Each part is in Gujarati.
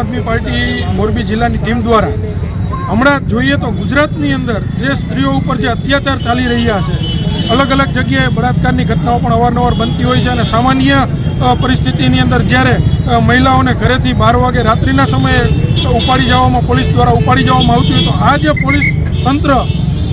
પાર્ટી મોરબી જિલ્લાની ટીમ દ્વારા. હમણાં જોઈએ તો ગુજરાતની અંદર જે સ્ત્રીઓ ઉપર જે અત્યાચાર ચાલી રહ્યા છે, અલગ અલગ જગ્યાએ બળાત્કારની ઘટનાઓ પણ અવારનવાર બનતી હોય છે અને સામાન્ય પરિસ્થિતિની અંદર જ્યારે મહિલાઓને ઘરેથી બાર વાગે રાત્રિના સમયે ઉપાડી જવામાં, પોલીસ દ્વારા ઉપાડી જવામાં આવતી હોય તો આ જે પોલીસ તંત્ર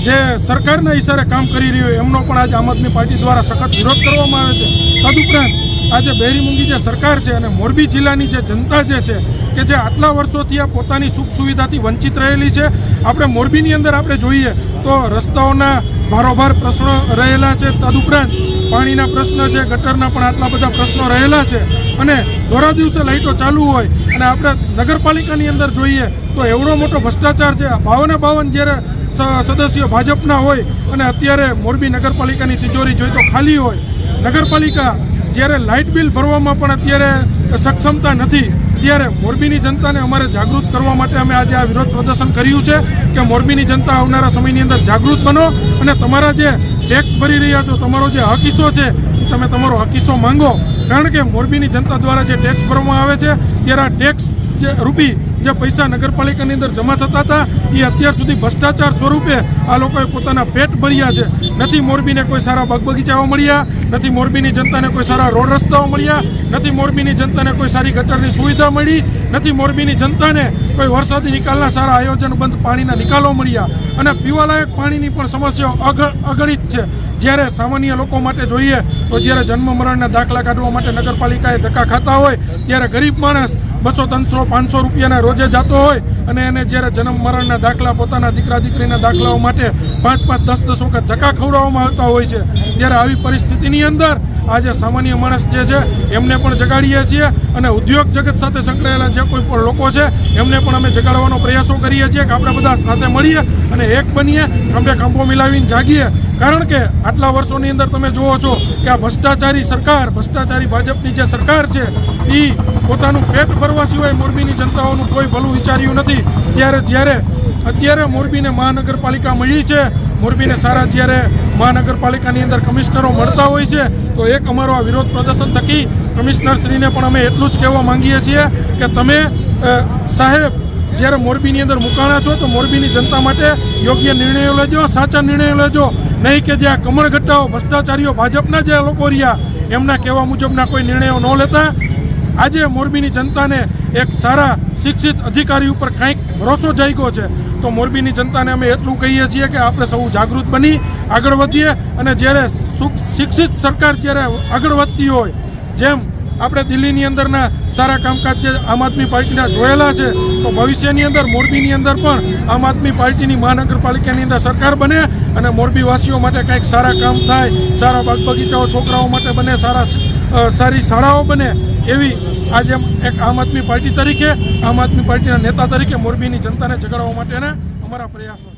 જે સરકારના ઈશારે કામ કરી રહ્યું હોય, એમનો પણ આજે આમ આદમી પાર્ટી દ્વારા સખત વિરોધ કરવામાં આવે છે. તદુપરાંત આજે બહેરીમૂંગી જે સરકાર છે અને મોરબી જિલ્લાની જે જનતા જે છે કે જે આટલા વર્ષોથી આ પોતાની સુખ સુવિધાથી વંચિત રહેલી છે, આપણે મોરબીની અંદર આપણે જોઈએ તો રસ્તાઓના ભારોભાર પ્રશ્નો રહેલા છે તદુપરાંત પાણીના પ્રશ્ન છે, ગટરના પણ આટલા બધા પ્રશ્નો રહેલા છે અને દોરા દિવસે લાઇટો ચાલુ હોય અને આપણે નગરપાલિકાની અંદર જોઈએ તો એવડો મોટો ભ્રષ્ટાચાર છે બાવને બાવન જ્યારે સદસ્યો ભાજપના હોય અને અત્યારે મોરબી નગરપાલિકાની તિજોરી જોઈ તો ખાલી હોય, નગરપાલિકા જ્યારે લાઇટ બિલ ભરવામાં પણ અત્યારે સક્ષમતા નથી, ત્યારે મોરબીની જનતાને અમારે જાગૃત કરવા માટે અમે આજે આ વિરોધ પ્રદર્શન કર્યું છે કે મોરબીની જનતા આવનારા સમયની અંદર જાગૃત બનો અને તમારા જે ટેક્સ ભરી રહ્યા છો, તમારો જે હકીસો છે તમે તમારો હકીસો માંગો. કારણ કે મોરબીની જનતા દ્વારા જે ટેક્સ ભરવામાં આવે છે, ત્યારે આ ટેક્સ જે રૂપી જે પૈસા નગરપાલિકાની અંદર જમા થતા હતા, એ અત્યાર સુધી ભ્રષ્ટાચાર સ્વરૂપે આ લોકોએ પોતાના પેટ ભર્યા છે. નથી મોરબીને કોઈ સારા બાગ બગીચાઓ મળ્યા, નથી મોરબીની જનતાને કોઈ સારા રોડ રસ્તાઓ મળ્યા, નથી મોરબીની જનતાને કોઈ સારી ગટરની સુવિધા મળી, નથી મોરબીની જનતાને કોઈ વરસાદી નિકાલના સારા આયોજનબંધ પાણીના નિકાલો મળ્યા. અને પીવાલાયક પાણીની પણ સમસ્યાઓ અગ- અગણિત છે. જ્યારે સામાન્ય લોકો માટે જોઈએ તો જ્યારે જન્મ મરણના દાખલા કાઢવા માટે નગરપાલિકાએ ધક્કા ખાતા હોય, ત્યારે ગરીબ માણસ બસો ત્રણસો પાંચસો રૂપિયાના રોજે જતો હોય અને એને જ્યારે જન્મ મરણના દાખલા પોતાના દીકરા દીકરીના દાખલાઓ માટે પાંચ પાંચ દસ દસ વખત ધક્કા ખવડાવવામાં આવતા હોય છે. ત્યારે આવી પરિસ્થિતિની અંદર આજે સામાન્ય માણસ જે છે, એમને પણ જગાડીએ છીએ અને ઉદ્યોગ જગત સાથે સંકળાયેલા જે કોઈ પણ લોકો છે, એમને પણ અમે જગાડવાનો પ્રયાસો કરીએ છીએ કે આપણે બધા સાથે મળીએ અને એક બનીએ ખંભે ખંભો મિલાવીને જાગીએ. કારણ કે આટલા વર્ષોની અંદર તમે જુઓ છો કે આ ભ્રષ્ટાચારી સરકાર, ભ્રષ્ટાચારી ભાજપની જે સરકાર છે એ પોતાનું પેટ ભરવા સિવાય મોરબીની જનતાઓનું કોઈ ભલું વિચાર્યું નથી. ત્યારે જ્યારે, અત્યારે મોરબીને મહાનગરપાલિકા મળી છે મોરબીને સારા જ્યારે મહાનગરપાલિકાની અંદર કમિશનરો મળતા હોય છે, તો એક અમારો આ વિરોધ પ્રદર્શન થકી કમિશનરશ્રીને પણ અમે એટલું જ કહેવા માંગીએ છીએ કે તમે સાહેબ, જ્યારે મોરબીની અંદર મુકાણા છો, તો મોરબીની જનતા માટે યોગ્ય નિર્ણયો લેજો, સાચા નિર્ણયો લેજો. નહીં કે જે આ કમળગટ્ટાઓ ભ્રષ્ટાચારીઓ ભાજપના જે લોકો રહ્યા, એમના કહેવા મુજબના કોઈ નિર્ણયો ન લેતા. આજે મોરબીની જનતાને એક સારા શિક્ષિત અધિકારી ઉપર કંઈક ભરોસો જાગ્યો છે. તો મોરબીની જનતાને અમે એટલું કહીએ છીએ કે આપણે સૌ જાગૃત બની, આગળ વધીએ અને જ્યારે શિક્ષિત સરકાર જ્યારે આગળ વધતી હોય, જેમ આપણે દિલ્હીની અંદરના સારા કામકાજ જે આમ આદમી પાર્ટીના જોયેલા છે, તો ભવિષ્યની અંદર મોરબીની અંદર પણ આમ આદમી પાર્ટીની મહાનગરપાલિકાની અંદર સરકાર બને અને મોરબીવાસીઓ માટે કંઈક સારા કામ થાય, સારા બાગ બગીચાઓ છોકરાઓ માટે બને, સારા સારી શાળાઓ બને એવી આજે એક આમ આદમી પાર્ટી તરીકે, આમ આદમી પાર્ટીના નેતા તરીકે મોરબીની જનતાને જગાડવા માટેના અમારા પ્રયાસો